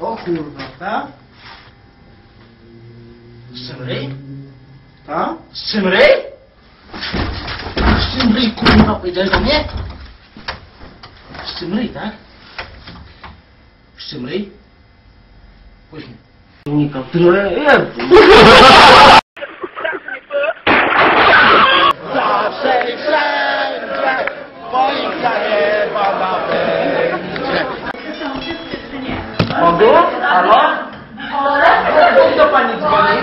O kurwa, tak? Z czym ryj? Tak? Z czym ryj? Z czym ryj, kurwa, powiedziałeś do mnie? Z czym ryj, tak? Z czym ryj? Pójdź mi. Unikam tyle Halo? Do pani dzwoni.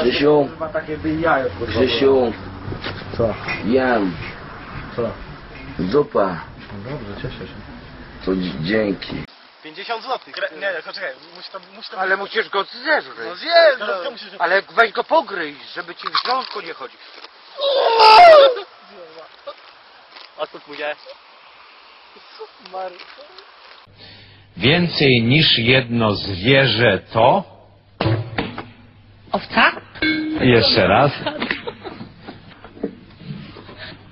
Krzysiu. Krzysiu, Co? jem, Co? zupa, No dobrze, cieszę się. to dzi- dzięki. 50 zł. Nie, nie, poczekaj, musi to, musi to Ale musisz go. No zjedz, no. musisz... Ale weź go pogryź, żeby ci w żołądku nie chodził. Odpuść mu się. Więcej niż jedno zwierzę to. Owca? Jeszcze raz.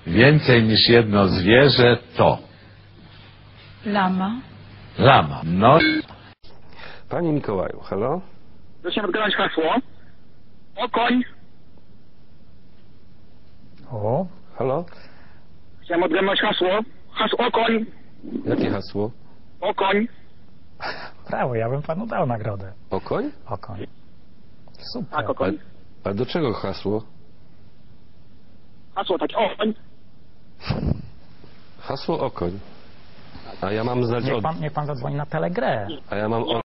Więcej niż jedno zwierzę to. Lama. Lama. No. Panie Mikołaju, halo? Proszę odgadać hasło. Okoń. O? Halo? Chciałem odgadnąć hasło. Hasło okoń. Jakie hasło? Okoń. Brawo, ja bym panu dał nagrodę. Okoń? Okoń. Super. Tak, okoń. A do czego hasło? Hasło takie okoń. Hasło okoń. A ja mam znać Niech od... pan, niech pan zadzwoni na telegrę. A ja mam od...